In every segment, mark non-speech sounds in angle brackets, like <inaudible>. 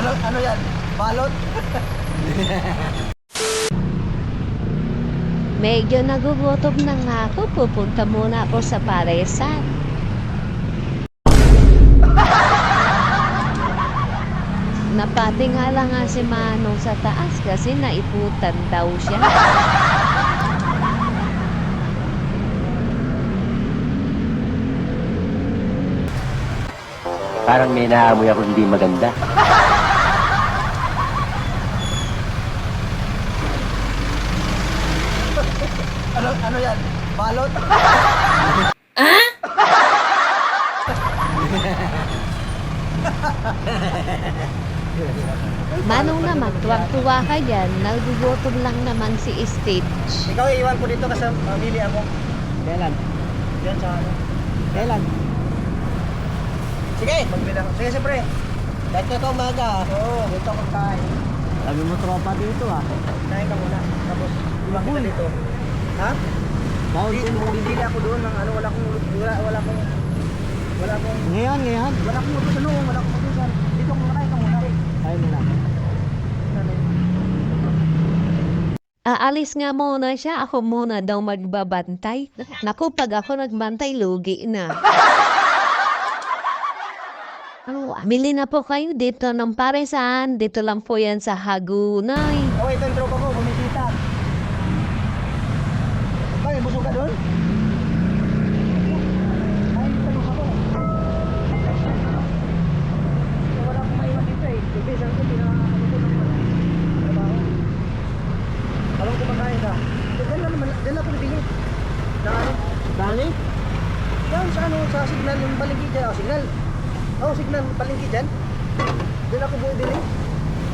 Ano, ano yan? Balot? Medyo nagugutom na nga ako. Pupunta muna ako sa paresan. Napati nga lang nga si Manong sa taas kasi naiputan daw siya. Parang may naamoy ako hindi maganda. Ano, ano yan? Balot? Manong naman, tuwang-tuwa ka dyan. Nagugutom lang naman si Stitch. Ikaw iwan ko dito kasi mamili ako. Kailan? Yan sa ano. Kailan? Sige, magbili ako. Sige, siyempre. Kahit na ito umaga. Oo, dito ako kain. Sabi mo tropa dito ah. Kain ka muna. Tapos, iwan kita dito. Ha? Bawal Hindi, bibili ako doon ng ano, wala akong, wala, wala akong, wala akong, Ngayon, ngayon. wala akong utos ano, wala akong utusan. Dito ako makain ka muna. Mo na. Aalis nga muna siya. Ako muna daw magbabantay. Naku, pag ako nagbantay, lugi na. Ano, Bili na po kayo dito ng paresan. Dito lang po yan sa Hagunay. Oh, ito yung tropa ko, bumisita. Ka doon? Eh. Ano sa signal, yung balingki dyan. Oh, signal. Oh, signal, balingki dyan. Dyan ako bumibili.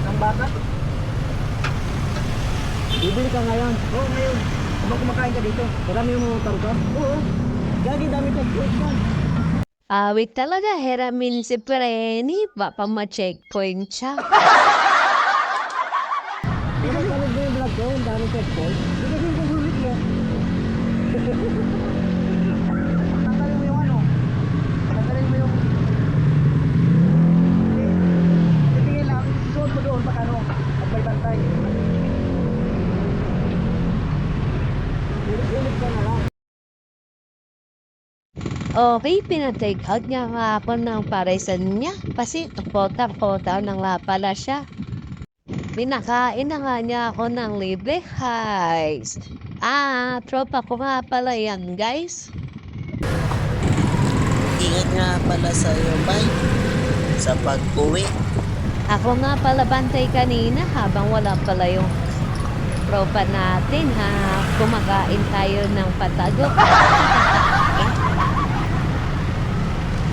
Ng bata. Bibili ka ngayon. Oo, oh, ngayon. Habang kumakain ka dito. Marami yung mga tarko. Oo. Gagi dami ka. Awit talaga, heramin si Preni. Baka ma-checkpoint siya. <laughs> Hindi ka panood mo yung vlog ko. Ang dami ka. Hindi kasi yung mo yung ano. Tanggalin mo yung... Eh, Titingin lang. Suot mo doon pag ano. Pag may bantay. Ulit ka na lang. Okay, pinatake out niya nga ako ng paresan niya. Kasi kota-kota nang la pala siya. Pinakain na nga niya ako ng libre guys. Ah, tropa ko nga pala yan guys. Ingat nga pala sa iyo, Bay. Sa pag-uwi. Ako nga pala bantay kanina habang wala pala yung tropa natin ha. Kumakain tayo ng patago. <laughs>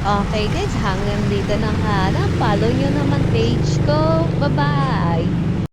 okay guys, hanggang dito na nga. Follow nyo naman page ko. Bye-bye!